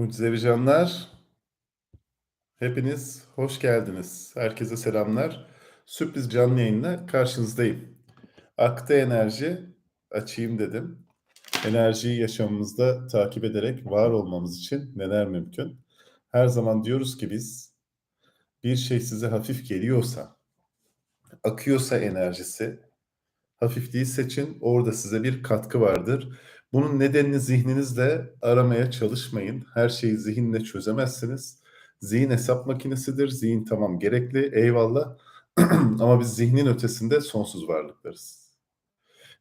Mucizevi canlar, hepiniz hoş geldiniz. Herkese selamlar. Sürpriz canlı yayınla karşınızdayım. Akta enerji açayım dedim. Enerjiyi yaşamımızda takip ederek var olmamız için neler mümkün? Her zaman diyoruz ki biz bir şey size hafif geliyorsa, akıyorsa enerjisi, hafifliği seçin. Orada size bir katkı vardır. Bunun nedenini zihninizle aramaya çalışmayın. Her şeyi zihinle çözemezsiniz. Zihin hesap makinesidir. Zihin tamam gerekli, eyvallah. Ama biz zihnin ötesinde sonsuz varlıklarız.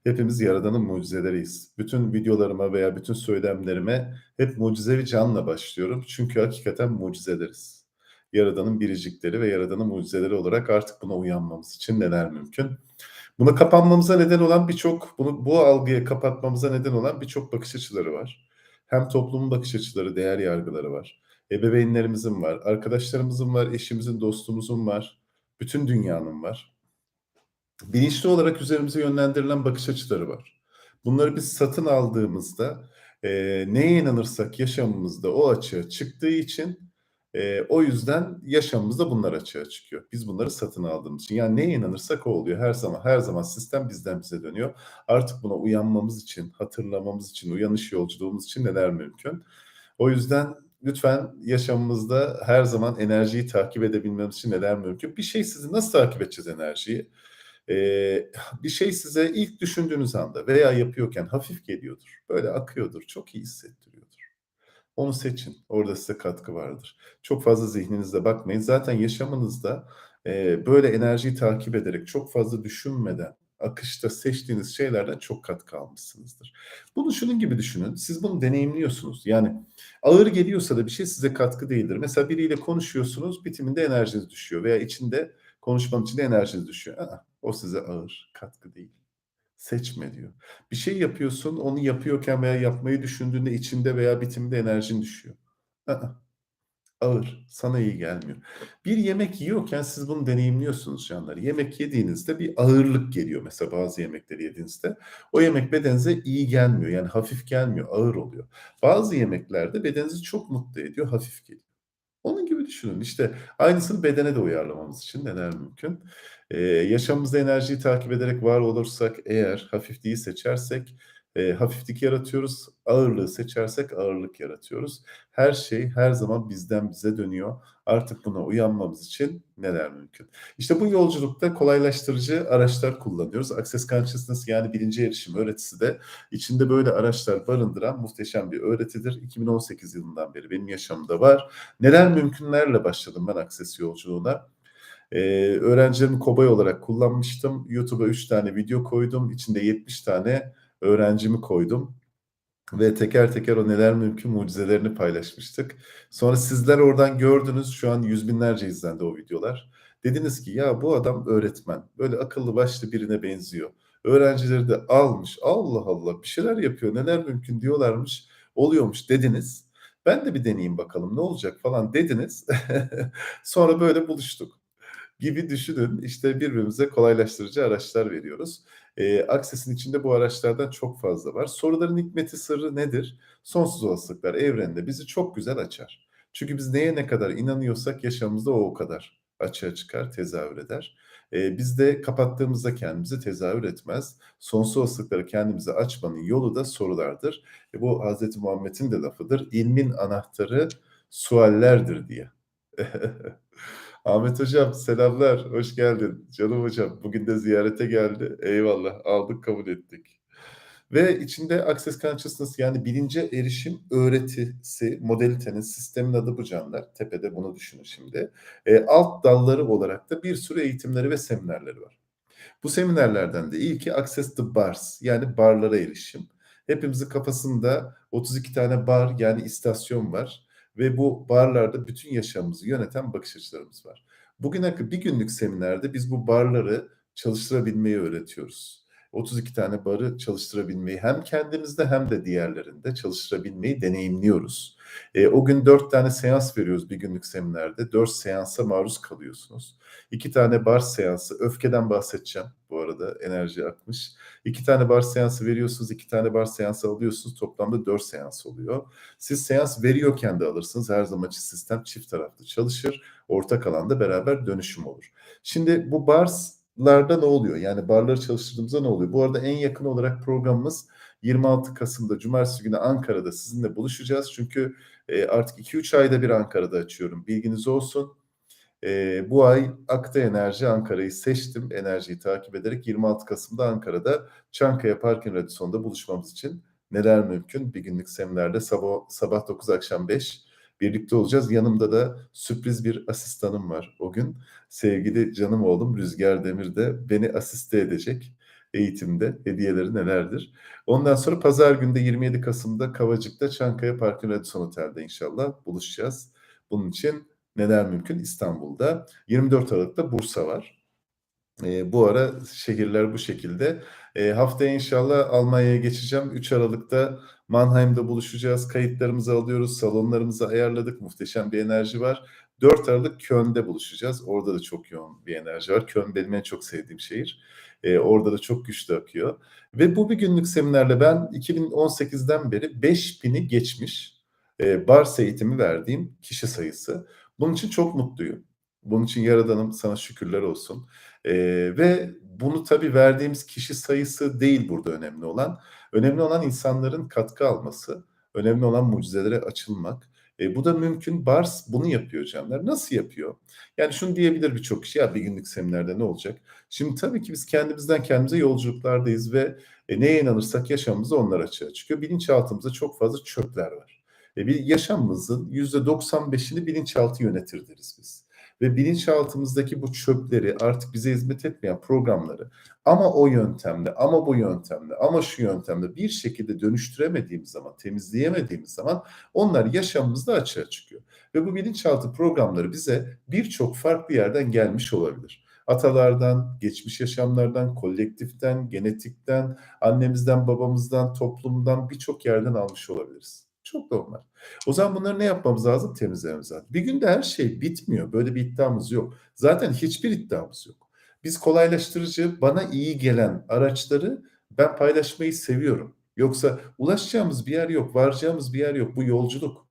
Hepimiz Yaradan'ın mucizeleriyiz. Bütün videolarıma veya bütün söylemlerime hep mucizevi canla başlıyorum. Çünkü hakikaten mucizeleriz. Yaradan'ın biricikleri ve Yaradan'ın mucizeleri olarak artık buna uyanmamız için neler mümkün? Buna kapanmamıza neden olan birçok, bunu bu algıya kapatmamıza neden olan birçok bakış açıları var. Hem toplumun bakış açıları, değer yargıları var. Ebeveynlerimizin var, arkadaşlarımızın var, eşimizin, dostumuzun var. Bütün dünyanın var. Bilinçli olarak üzerimize yönlendirilen bakış açıları var. Bunları biz satın aldığımızda e, neye inanırsak yaşamımızda o açığa çıktığı için e, o yüzden yaşamımızda bunlar açığa çıkıyor. Biz bunları satın aldığımız için. Yani neye inanırsak o oluyor. Her zaman her zaman sistem bizden bize dönüyor. Artık buna uyanmamız için, hatırlamamız için, uyanış yolculuğumuz için neler mümkün? O yüzden lütfen yaşamımızda her zaman enerjiyi takip edebilmemiz için neler mümkün? Bir şey sizi nasıl takip edeceğiz enerjiyi? Ee, bir şey size ilk düşündüğünüz anda veya yapıyorken hafif geliyordur. Böyle akıyordur. Çok iyi hissettiriyordur. Onu seçin. Orada size katkı vardır. Çok fazla zihninizde bakmayın. Zaten yaşamınızda e, böyle enerjiyi takip ederek çok fazla düşünmeden akışta seçtiğiniz şeylerden çok katkı almışsınızdır. Bunu şunun gibi düşünün. Siz bunu deneyimliyorsunuz. Yani ağır geliyorsa da bir şey size katkı değildir. Mesela biriyle konuşuyorsunuz, bitiminde enerjiniz düşüyor veya içinde konuşmanın içinde enerjiniz düşüyor. Aa, o size ağır, katkı değil. Seçme diyor. Bir şey yapıyorsun, onu yapıyorken veya yapmayı düşündüğünde içinde veya bitiminde enerjin düşüyor. Aa, ağır, sana iyi gelmiyor. Bir yemek yiyorken siz bunu deneyimliyorsunuz canlar. Yemek yediğinizde bir ağırlık geliyor mesela bazı yemekleri yediğinizde. O yemek bedeninize iyi gelmiyor yani hafif gelmiyor, ağır oluyor. Bazı yemeklerde bedeninizi çok mutlu ediyor, hafif geliyor. Onun gibi düşünün. İşte aynısını bedene de uyarlamamız için neler mümkün? Ee, yaşamımızda enerjiyi takip ederek var olursak eğer hafifliği seçersek e, hafiflik yaratıyoruz. Ağırlığı seçersek ağırlık yaratıyoruz. Her şey her zaman bizden bize dönüyor. Artık buna uyanmamız için neler mümkün? İşte bu yolculukta kolaylaştırıcı araçlar kullanıyoruz. Access Consciousness yani bilinci erişim öğretisi de içinde böyle araçlar barındıran muhteşem bir öğretidir. 2018 yılından beri benim yaşamımda var. Neler mümkünlerle başladım ben Access yolculuğuna. Ee, öğrencilerimi kobay olarak kullanmıştım. YouTube'a 3 tane video koydum. İçinde 70 tane öğrencimi koydum ve teker teker o neler mümkün mucizelerini paylaşmıştık. Sonra sizler oradan gördünüz şu an yüz binlerce izlendi o videolar. Dediniz ki ya bu adam öğretmen böyle akıllı başlı birine benziyor. Öğrencileri de almış Allah Allah bir şeyler yapıyor neler mümkün diyorlarmış oluyormuş dediniz. Ben de bir deneyeyim bakalım ne olacak falan dediniz. Sonra böyle buluştuk gibi düşünün. İşte birbirimize kolaylaştırıcı araçlar veriyoruz. E, Access'in içinde bu araçlardan çok fazla var. Soruların hikmeti sırrı nedir? Sonsuz olasılıklar evrende bizi çok güzel açar. Çünkü biz neye ne kadar inanıyorsak yaşamımızda o o kadar açığa çıkar, tezahür eder. E, biz de kapattığımızda kendimizi tezahür etmez. Sonsuz olasılıkları kendimize açmanın yolu da sorulardır. E, bu Hz. Muhammed'in de lafıdır. İlmin anahtarı suallerdir diye. Ahmet Hocam selamlar, hoş geldin. Canım hocam, bugün de ziyarete geldi. Eyvallah, aldık kabul ettik. Ve içinde Access Consciousness yani bilince erişim öğretisi, modalitenin, sistemin adı bu canlar. Tepede bunu düşünün şimdi. E, alt dalları olarak da bir sürü eğitimleri ve seminerleri var. Bu seminerlerden de ilki Access the Bars yani barlara erişim. Hepimizin kafasında 32 tane bar yani istasyon var ve bu barlarda bütün yaşamımızı yöneten bakış açılarımız var. Bugüne bir günlük seminerde biz bu barları çalıştırabilmeyi öğretiyoruz. 32 tane barı çalıştırabilmeyi hem kendimizde hem de diğerlerinde çalıştırabilmeyi deneyimliyoruz. Eee, o gün 4 tane seans veriyoruz bir günlük seminerde. 4 seansa maruz kalıyorsunuz. 2 tane bar seansı, öfkeden bahsedeceğim bu arada, enerji akmış. 2 tane bar seansı veriyorsunuz, 2 tane bar seansı alıyorsunuz. Toplamda 4 seans oluyor. Siz seans veriyorken de alırsınız. Her zaman için sistem çift taraflı çalışır. Ortak alanda beraber dönüşüm olur. Şimdi bu barslarda ne oluyor? Yani barları çalıştırdığımızda ne oluyor? Bu arada en yakın olarak programımız 26 Kasım'da Cumartesi günü Ankara'da sizinle buluşacağız. Çünkü, eee, artık 2-3 ayda bir Ankara'da açıyorum. Bilginiz olsun. Eee, bu ay Akta Enerji Ankara'yı seçtim. Enerjiyi takip ederek 26 Kasım'da Ankara'da Çankaya Parkın Radyoson'da buluşmamız için neler mümkün? Bir günlük seminerde sabah sabah 9 akşam 5 birlikte olacağız. Yanımda da sürpriz bir asistanım var o gün. Sevgili canım oğlum Rüzgar Demir de beni asiste edecek eğitimde. Hediyeleri nelerdir? Ondan sonra pazar günü de 27 Kasım'da Kavacık'ta Çankaya Parkın Radisson Otel'de inşallah buluşacağız. Bunun için neler mümkün? İstanbul'da. 24 Aralık'ta Bursa var. Eee, bu ara şehirler bu şekilde. Eee, haftaya inşallah Almanya'ya geçeceğim. 3 Aralık'ta Mannheim'da buluşacağız. Kayıtlarımızı alıyoruz, salonlarımızı ayarladık. Muhteşem bir enerji var. 4 Aralık Köln'de buluşacağız. Orada da çok yoğun bir enerji var. Köln benim en çok sevdiğim şehir. Eee, orada da çok güçlü akıyor ve bu bir günlük seminerle ben 2018'den beri 5000'i geçmiş, eee, bars eğitimi verdiğim kişi sayısı. Bunun için çok mutluyum. Bunun için Yaradan'ım sana şükürler olsun. Eee, ve bunu tabii verdiğimiz kişi sayısı değil burada önemli olan. Önemli olan insanların katkı alması, önemli olan mucizelere açılmak. Eee, bu da mümkün. Bars bunu yapıyor canlar. Nasıl yapıyor? Yani şunu diyebilir birçok kişi, "Ya bir günlük seminerde ne olacak?" Şimdi tabii ki biz kendimizden kendimize yolculuklardayız ve, eee, neye inanırsak yaşamımızda onlar açığa çıkıyor. Bilinçaltımızda çok fazla çöpler var. E, bir yaşamımızın %95'ini bilinçaltı yönetir deriz biz ve bilinçaltımızdaki bu çöpleri, artık bize hizmet etmeyen programları ama o yöntemle, ama bu yöntemle, ama şu yöntemle bir şekilde dönüştüremediğimiz zaman, temizleyemediğimiz zaman onlar yaşamımızda açığa çıkıyor ve bu bilinçaltı programları bize birçok farklı yerden gelmiş olabilir. Atalardan, geçmiş yaşamlardan, kolektiften, genetikten, annemizden, babamızdan, toplumdan, birçok yerden almış olabiliriz. Çok normal. O zaman bunları ne yapmamız lazım? Temizlememiz lazım. Bir günde her şey bitmiyor. Böyle bir iddiamız yok. Zaten hiçbir iddiamız yok. Biz kolaylaştırıcı, bana iyi gelen araçları ben paylaşmayı seviyorum. Yoksa ulaşacağımız bir yer yok, varacağımız bir yer yok. Bu yolculuk.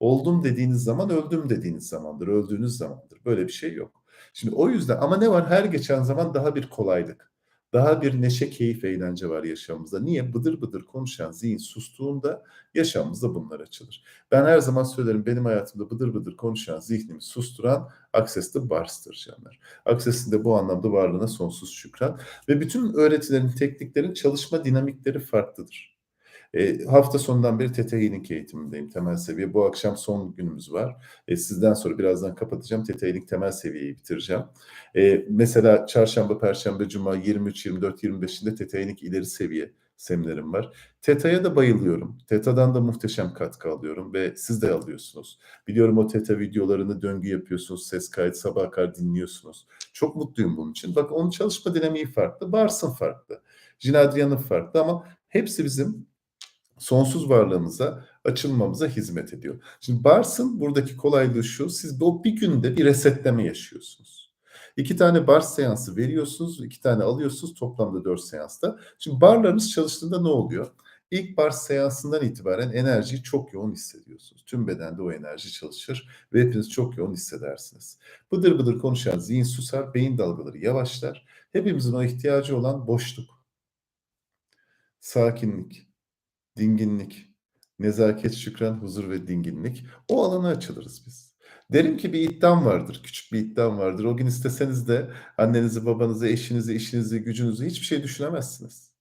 Oldum dediğiniz zaman öldüm dediğiniz zamandır, öldüğünüz zamandır. Böyle bir şey yok. Şimdi o yüzden ama ne var? Her geçen zaman daha bir kolaylık, daha bir neşe, keyif, eğlence var yaşamımızda. Niye? Bıdır bıdır konuşan zihin sustuğunda yaşamımızda bunlar açılır. Ben her zaman söylerim, benim hayatımda bıdır bıdır konuşan zihnimi susturan Access the Bars'tır canlar. Access'in de bu anlamda varlığına sonsuz şükran ve bütün öğretilerin, tekniklerin çalışma dinamikleri farklıdır. Eee, hafta sonundan beri Healing eğitimindeyim, temel seviye. Bu akşam son günümüz var. Eee, sizden sonra birazdan kapatacağım. Healing temel seviyeyi bitireceğim. Eee, mesela çarşamba, perşembe, cuma 23, 24, 25'inde Theta Healing ileri seviye seminerim var. Theta'ya da bayılıyorum. Theta'dan da muhteşem katkı alıyorum ve siz de alıyorsunuz. Biliyorum o Theta videolarını döngü yapıyorsunuz, ses kayıt sabaha kadar dinliyorsunuz. Çok mutluyum bunun için. Bak onun çalışma dinamiği farklı, Bars'ın farklı, Jin Adrian'ın farklı ama hepsi bizim sonsuz varlığımıza, açılmamıza hizmet ediyor. Şimdi Bars'ın buradaki kolaylığı şu, siz o bir günde bir resetleme yaşıyorsunuz. 2 tane Bars seansı veriyorsunuz, 2 tane alıyorsunuz, toplamda 4 seansta. Şimdi barlarınız çalıştığında ne oluyor? İlk Bars seansından itibaren enerjiyi çok yoğun hissediyorsunuz. Tüm bedende o enerji çalışır ve hepiniz çok yoğun hissedersiniz. Bıdır bıdır konuşan zihin susar, beyin dalgaları yavaşlar. Hepimizin o ihtiyacı olan boşluk, sakinlik, dinginlik, nezaket, şükran, huzur ve dinginlik. O alana açılırız biz. Derim ki bir iddiam vardır, küçük bir iddiam vardır. O gün isteseniz de annenizi, babanızı, eşinizi, işinizi, gücünüzü hiçbir şey düşünemezsiniz.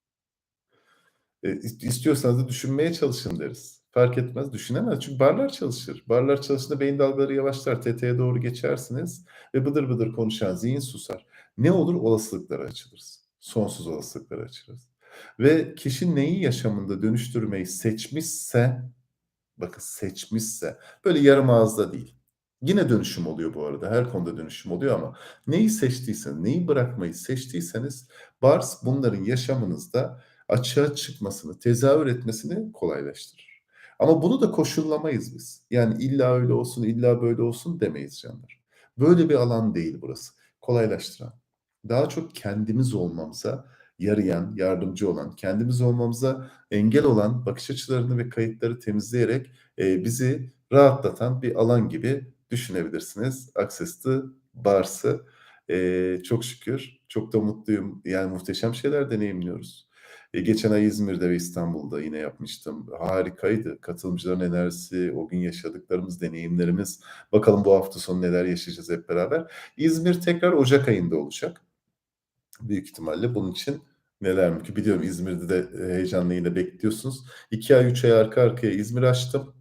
İs istiyorsanız da düşünmeye çalışın deriz. Fark etmez, düşünemez çünkü barlar çalışır. Barlar çalıştığında beyin dalgaları yavaşlar, Theta'ya doğru geçersiniz ve bıdır bıdır konuşan zihin susar. Ne olur? Olasılıklara açılırız. Sonsuz olasılıklara açılırız ve kişi neyi yaşamında dönüştürmeyi seçmişse, bakın seçmişse, böyle yarım ağızda değil, Yine dönüşüm oluyor bu arada. Her konuda dönüşüm oluyor ama neyi seçtiyseniz, neyi bırakmayı seçtiyseniz Bars bunların yaşamınızda açığa çıkmasını, tezahür etmesini kolaylaştırır. Ama bunu da koşullamayız biz. Yani illa öyle olsun, illa böyle olsun demeyiz canlar. Böyle bir alan değil burası. Kolaylaştıran. Daha çok kendimiz olmamıza yarayan, yardımcı olan, kendimiz olmamıza engel olan bakış açılarını ve kayıtları temizleyerek e, bizi rahatlatan bir alan gibi düşünebilirsiniz. Access to Bars'ı e, çok şükür, çok da mutluyum. Yani muhteşem şeyler deneyimliyoruz. E, geçen ay İzmir'de ve İstanbul'da yine yapmıştım. Harikaydı. Katılımcıların enerjisi, o gün yaşadıklarımız, deneyimlerimiz. Bakalım bu hafta sonu neler yaşayacağız hep beraber. İzmir tekrar Ocak ayında olacak. Büyük ihtimalle bunun için neler mümkün. Biliyorum İzmir'de de heyecanla yine bekliyorsunuz. İki ay, üç ay arka arkaya İzmir açtım.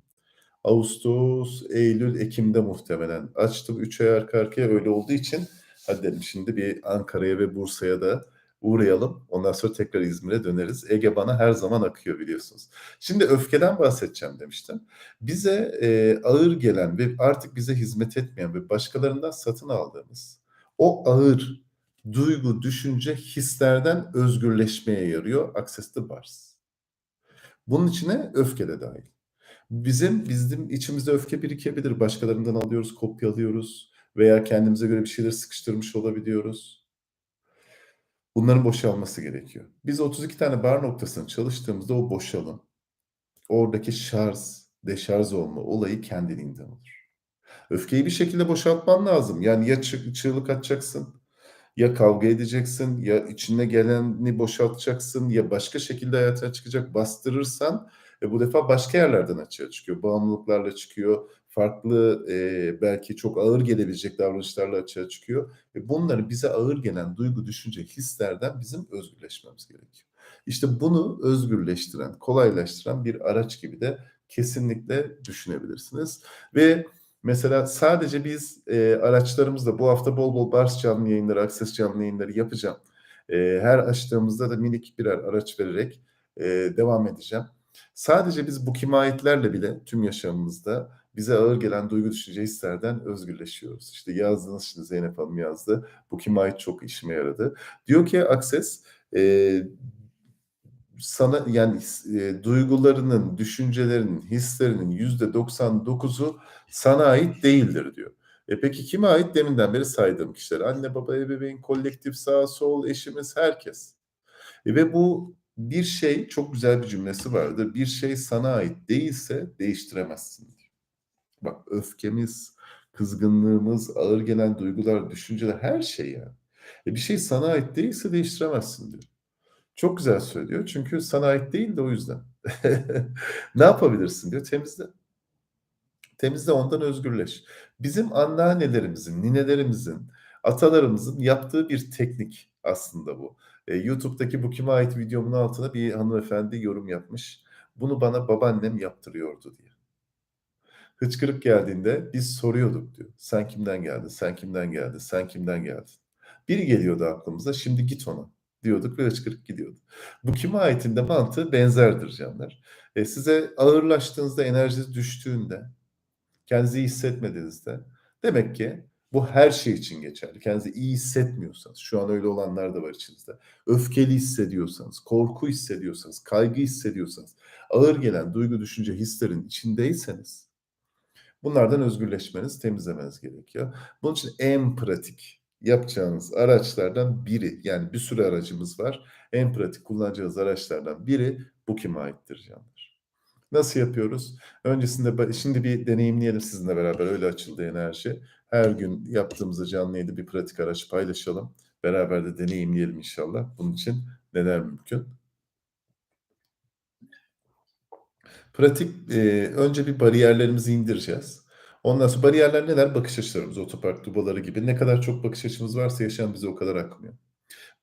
Ağustos, Eylül, Ekim'de muhtemelen açtım. Üç ay arka arkaya öyle olduğu için hadi dedim şimdi bir Ankara'ya ve Bursa'ya da uğrayalım. Ondan sonra tekrar İzmir'e döneriz. Ege bana her zaman akıyor biliyorsunuz. Şimdi öfkeden bahsedeceğim demiştim. Bize e, ağır gelen ve artık bize hizmet etmeyen ve başkalarından satın aldığımız o ağır duygu, düşünce, hislerden özgürleşmeye yarıyor Access to Bars. Bunun içine öfke de dahil. Bizim bizim içimizde öfke birikebilir. Başkalarından alıyoruz, kopyalıyoruz veya kendimize göre bir şeyler sıkıştırmış olabiliyoruz. Bunların boşalması gerekiyor. Biz 32 tane bar noktasını çalıştığımızda o boşalım, oradaki şarj, deşarj olma olayı kendiliğinden olur. Öfkeyi bir şekilde boşaltman lazım. Yani ya çı çığlık atacaksın, ya kavga edeceksin, ya içine geleni boşaltacaksın, ya başka şekilde hayatına çıkacak. Bastırırsan e, bu defa başka yerlerden açığa çıkıyor. Bağımlılıklarla çıkıyor, farklı e, belki çok ağır gelebilecek davranışlarla açığa çıkıyor. E, bunları bize ağır gelen duygu, düşünce, hislerden bizim özgürleşmemiz gerekiyor. İşte bunu özgürleştiren, kolaylaştıran bir araç gibi de kesinlikle düşünebilirsiniz. Ve mesela sadece biz e, araçlarımızda bu hafta bol bol Bars canlı yayınları, Access canlı yayınları yapacağım. E, her açtığımızda da minik birer araç vererek e, devam edeceğim. Sadece biz bu kimayetlerle bile tüm yaşamımızda bize ağır gelen duygu düşünce hislerden özgürleşiyoruz. İşte yazdınız şimdi Zeynep Hanım yazdı. Bu kimayet çok işime yaradı. Diyor ki Access e, sana yani e, duygularının, düşüncelerinin, hislerinin yüzde 99'u sana ait değildir diyor. E peki kime ait? Deminden beri saydığım kişiler. Anne, baba, ebeveyn, kolektif, sağ, sol, eşimiz, herkes. E ve bu bir şey, çok güzel bir cümlesi vardır. Bir şey sana ait değilse değiştiremezsin. Bak öfkemiz, kızgınlığımız, ağır gelen duygular, düşünceler her şey yani. E bir şey sana ait değilse değiştiremezsin diyor. Çok güzel söylüyor. Çünkü sana ait değil de o yüzden. ne yapabilirsin diyor. Temizle. Temizle ondan özgürleş. Bizim anneannelerimizin, ninelerimizin, atalarımızın yaptığı bir teknik aslında bu. E, YouTube'daki bu kime ait videomun altına bir hanımefendi yorum yapmış. Bunu bana babaannem yaptırıyordu diye. Hıçkırık geldiğinde biz soruyorduk diyor. Sen kimden geldin? Sen kimden geldin? Sen kimden geldin? Biri geliyordu aklımıza. Şimdi git ona diyorduk ve hıçkırık gidiyordu. Bu kime aitin de mantığı benzerdir canlar. E, size ağırlaştığınızda, enerjiniz düştüğünde, kendinizi iyi hissetmediğinizde demek ki bu her şey için geçerli. Kendinizi iyi hissetmiyorsanız, şu an öyle olanlar da var içinizde. Öfkeli hissediyorsanız, korku hissediyorsanız, kaygı hissediyorsanız, ağır gelen duygu, düşünce, hislerin içindeyseniz bunlardan özgürleşmeniz, temizlemeniz gerekiyor. Bunun için en pratik yapacağınız araçlardan biri, yani bir sürü aracımız var. En pratik kullanacağınız araçlardan biri bu kime aittir canlar. Nasıl yapıyoruz? Öncesinde şimdi bir deneyimleyelim sizinle beraber. Öyle açıldı enerji. Her gün yaptığımızda canlı yayında bir pratik araç paylaşalım. Beraber de deneyimleyelim inşallah. Bunun için neler mümkün? Pratik, e, önce bir bariyerlerimizi indireceğiz. Ondan sonra bariyerler neler? Bakış açılarımız, otopark dubaları gibi. Ne kadar çok bakış açımız varsa yaşam bize o kadar akmıyor.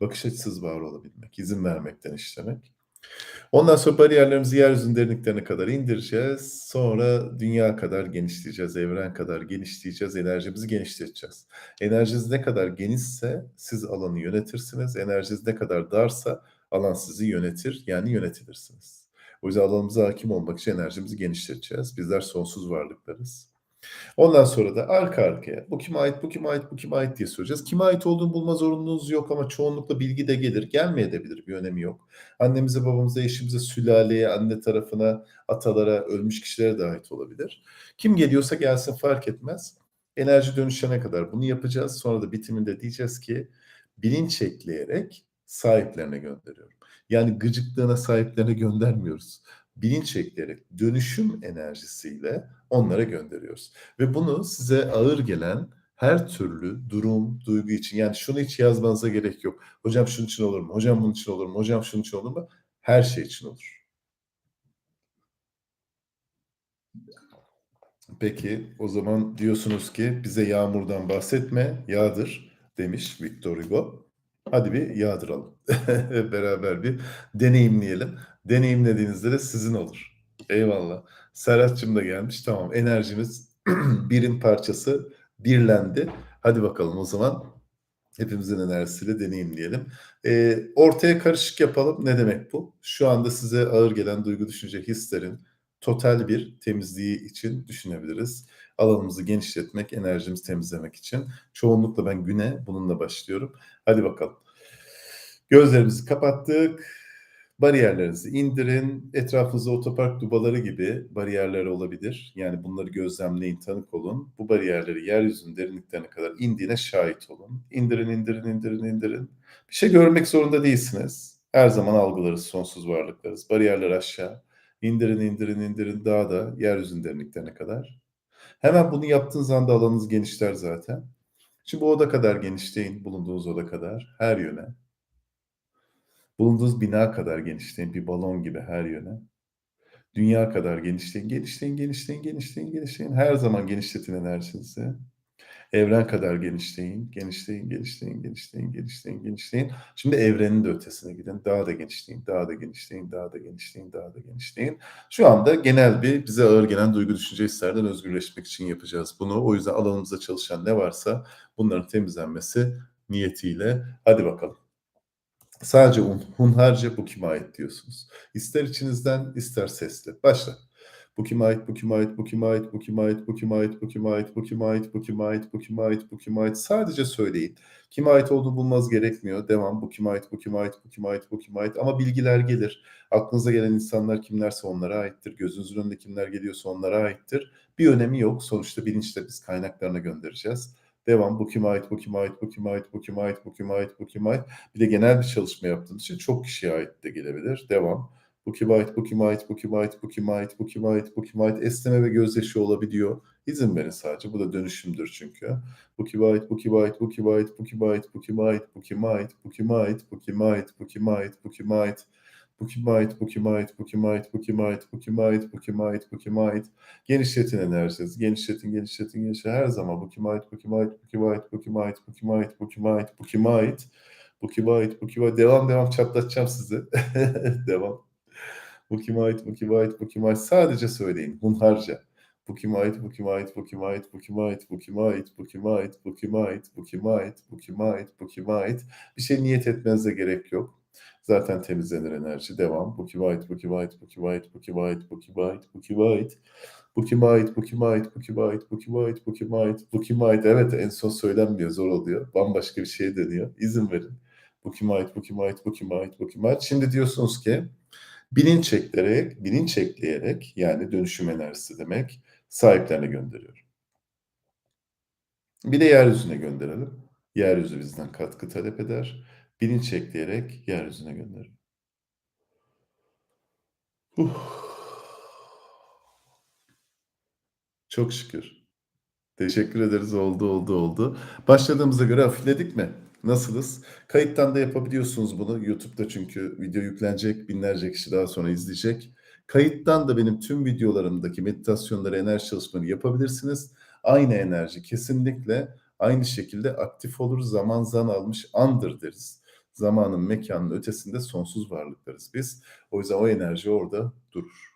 Bakış açısız var olabilmek, izin vermekten işlemek. Ondan sonra bariyerlerimizi yeryüzünün derinliklerine kadar indireceğiz. Sonra dünya kadar genişleyeceğiz, evren kadar genişleyeceğiz, enerjimizi genişleteceğiz. Enerjiniz ne kadar genişse siz alanı yönetirsiniz. Enerjiniz ne kadar darsa alan sizi yönetir, yani yönetilirsiniz. O yüzden alanımıza hakim olmak için enerjimizi genişleteceğiz. Bizler sonsuz varlıklarız. Ondan sonra da arka arkaya bu kime ait, bu kime ait, bu kime ait diye soracağız. Kime ait olduğunu bulma zorunluluğunuz yok ama çoğunlukla bilgi de gelir. Gelmeyebilir bir önemi yok. Annemize, babamıza, eşimize, sülaleye, anne tarafına, atalara, ölmüş kişilere de ait olabilir. Kim geliyorsa gelsin fark etmez. Enerji dönüşene kadar bunu yapacağız. Sonra da bitiminde diyeceğiz ki bilinç ekleyerek sahiplerine gönderiyorum. Yani gıcıklığına sahiplerine göndermiyoruz. Bilinç ekleyerek dönüşüm enerjisiyle onlara gönderiyoruz. Ve bunu size ağır gelen her türlü durum, duygu için yani şunu hiç yazmanıza gerek yok. Hocam şunun için olur mu? Hocam bunun için olur mu? Hocam şunun için olur mu? Her şey için olur. Peki o zaman diyorsunuz ki bize yağmurdan bahsetme, yağdır demiş Victor Hugo. Hadi bir yağdıralım. Beraber bir deneyimleyelim. Deneyimlediğinizde de sizin olur. Eyvallah. Serhat'cığım da gelmiş. Tamam enerjimiz birin parçası birlendi. Hadi bakalım o zaman hepimizin enerjisiyle deneyimleyelim. Ee, ortaya karışık yapalım. Ne demek bu? Şu anda size ağır gelen duygu, düşünce, hislerin total bir temizliği için düşünebiliriz. Alanımızı genişletmek, enerjimizi temizlemek için. Çoğunlukla ben güne bununla başlıyorum. Hadi bakalım. Gözlerimizi kapattık. Bariyerlerinizi indirin. Etrafınızda otopark dubaları gibi bariyerler olabilir. Yani bunları gözlemleyin, tanık olun. Bu bariyerleri yeryüzünün derinliklerine kadar indiğine şahit olun. İndirin, indirin, indirin, indirin. Bir şey görmek zorunda değilsiniz. Her zaman algılarız, sonsuz varlıklarız. Bariyerler aşağı. İndirin, indirin, indirin daha da yeryüzünün derinliklerine kadar. Hemen bunu yaptığınız anda alanınız genişler zaten. Şimdi bu oda kadar genişleyin, bulunduğunuz oda kadar, her yöne. Bulunduğunuz bina kadar genişleyin, bir balon gibi her yöne. Dünya kadar genişleyin, genişleyin, genişleyin, genişleyin, genişleyin. Her zaman genişletin enerjinizi. Evren kadar genişleyin, genişleyin, genişleyin, genişleyin, genişleyin, genişleyin. Şimdi evrenin de ötesine gidin. Daha da genişleyin, daha da genişleyin, daha da genişleyin, daha da genişleyin. Şu anda genel bir bize ağır gelen duygu düşünce hislerden özgürleşmek için yapacağız bunu. O yüzden alanımızda çalışan ne varsa bunların temizlenmesi niyetiyle. Hadi bakalım. Sadece un, hunharca bu kime ait diyorsunuz. İster içinizden ister sesli. Başla. Bu kime ait, bu kime ait, bu kime ait, bu kime ait, bu kime ait, bu kime ait, bu kime ait, bu kime ait, bu kime ait, bu kime ait. Sadece söyleyin. Kime ait olduğunu bulmaz gerekmiyor. Devam. Bu kime ait, bu kime ait, bu kime ait, bu kime ait. Ama bilgiler gelir. Aklınıza gelen insanlar kimlerse onlara aittir. Gözünüzün önünde kimler geliyorsa onlara aittir. Bir önemi yok. Sonuçta bilinçle biz kaynaklarına göndereceğiz. Devam. Bu kime ait, bu kime ait, bu kime ait, bu kime ait, bu kime ait, bu kime ait. Bir de genel bir çalışma yaptığınız için çok kişiye ait de gelebilir. Devam. Bu kime ait, bu kime ait, bu kime ait, bu kime ait, bu kime ait, bu kime ait. Esneme ve gözyaşı olabiliyor. İzin verin sadece. Bu da dönüşümdür çünkü. Bu kime ait, bu kime ait, bu kime ait, bu kime ait, bu kime ait, bu kime ait, bu kime ait, bu kime ait, bu kime ait, bu kime ait. Bu kime ait, bu kime ait, bu kime ait, bu kime ait, bu kime ait, bu kime ait, bu kime ait. Genişletin enerjinizi. Genişletin, genişletin, genişletin. Her zaman bu kime ait, bu kime ait, bu kime ait, bu kime ait, bu kime ait, bu kime ait, bu kime ait. Bu kime ait, bu kime ait. Devam, devam çatlatacağım sizi. devam. Bu kime ait, bu kime ait, bu kime ait. Sadece söyleyin. Hunharca. Bu kime ait, bu kime ait, bu kime ait, bu kime ait, bu kime ait, bu kime ait, bu kime ait, bu kime ait, bu kime ait, bu kime ait. Bir şey niyet etmenize gerek yok. Zaten temizlenir enerji. Devam. Bu kime ait, bu kime ait, bu kime ait, bu kime ait, bu kime ait, bu kime ait. Bu kime ait, bu kime bu kime bu kime bu kime bu kime. Evet en son söylenmiyor, zor oluyor. Bambaşka bir şeye dönüyor. İzin verin. Bu kime ait, bu kime ait, bu kime bu kime. Şimdi diyorsunuz ki bilinç ekleyerek, bilinç ekleyerek yani dönüşüm enerjisi demek sahiplerine gönderiyorum. Bir de yeryüzüne gönderelim. Yeryüzü bizden katkı talep eder. Bilinç ekleyerek yeryüzüne gönderin. Uh. Çok şükür. Teşekkür ederiz. Oldu, oldu, oldu. Başladığımıza göre hafifledik mi? Nasılız? Kayıttan da yapabiliyorsunuz bunu. YouTube'da çünkü video yüklenecek. Binlerce kişi daha sonra izleyecek. Kayıttan da benim tüm videolarımdaki meditasyonları, enerji çalışmaları yapabilirsiniz. Aynı enerji kesinlikle aynı şekilde aktif olur. Zaman zan almış andır deriz. Zamanın, mekanın ötesinde sonsuz varlıklarız biz. O yüzden o enerji orada durur.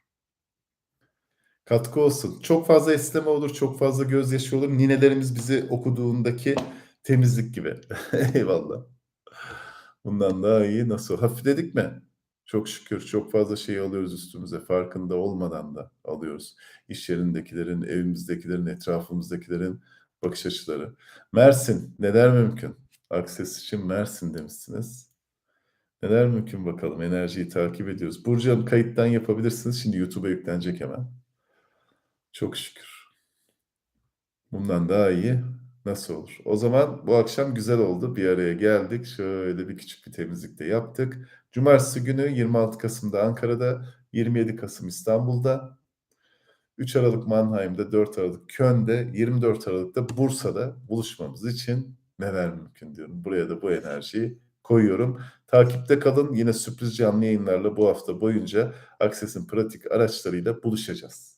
Katkı olsun. Çok fazla esneme olur, çok fazla gözyaşı olur. Ninelerimiz bizi okuduğundaki temizlik gibi. Eyvallah. Bundan daha iyi nasıl? Hafifledik mi? Çok şükür çok fazla şey alıyoruz üstümüze. Farkında olmadan da alıyoruz. İş yerindekilerin, evimizdekilerin, etrafımızdakilerin bakış açıları. Mersin, neler mümkün? Akses için Mersin demişsiniz. Neler mümkün bakalım. Enerjiyi takip ediyoruz. Burcu Hanım kayıttan yapabilirsiniz. Şimdi YouTube'a yüklenecek hemen. Çok şükür. Bundan daha iyi nasıl olur? O zaman bu akşam güzel oldu. Bir araya geldik. Şöyle bir küçük bir temizlik de yaptık. Cumartesi günü 26 Kasım'da Ankara'da, 27 Kasım İstanbul'da, 3 Aralık Mannheim'da, 4 Aralık Köln'de, 24 Aralık'ta Bursa'da buluşmamız için neler mümkün diyorum. Buraya da bu enerjiyi koyuyorum. Takipte kalın. Yine sürpriz canlı yayınlarla bu hafta boyunca Akses'in pratik araçlarıyla buluşacağız.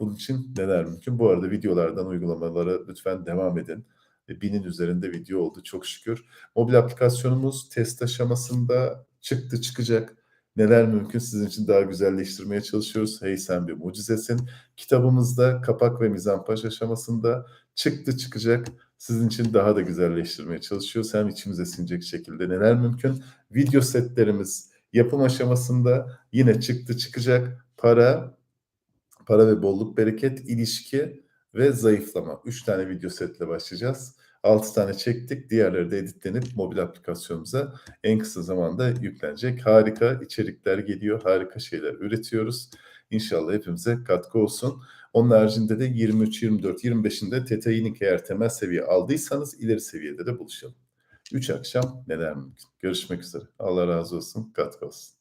Bunun için neler mümkün? Bu arada videolardan uygulamalara lütfen devam edin. E, Binin üzerinde video oldu çok şükür. Mobil aplikasyonumuz test aşamasında çıktı çıkacak. Neler mümkün sizin için daha güzelleştirmeye çalışıyoruz. Hey sen bir mucizesin. Kitabımızda kapak ve mizampaj aşamasında çıktı çıkacak. Sizin için daha da güzelleştirmeye çalışıyoruz. Hem içimize sinecek şekilde neler mümkün. Video setlerimiz yapım aşamasında yine çıktı çıkacak. Para, para ve bolluk bereket, ilişki ve zayıflama. Üç tane video setle başlayacağız. 6 tane çektik. Diğerleri de editlenip mobil aplikasyonumuza en kısa zamanda yüklenecek. Harika içerikler geliyor. Harika şeyler üretiyoruz. İnşallah hepimize katkı olsun. Onun haricinde de 23, 24, 25'inde Theta Unique eğer temel seviye aldıysanız ileri seviyede de buluşalım. 3 akşam neler mümkün. Görüşmek üzere. Allah razı olsun. Katkı olsun.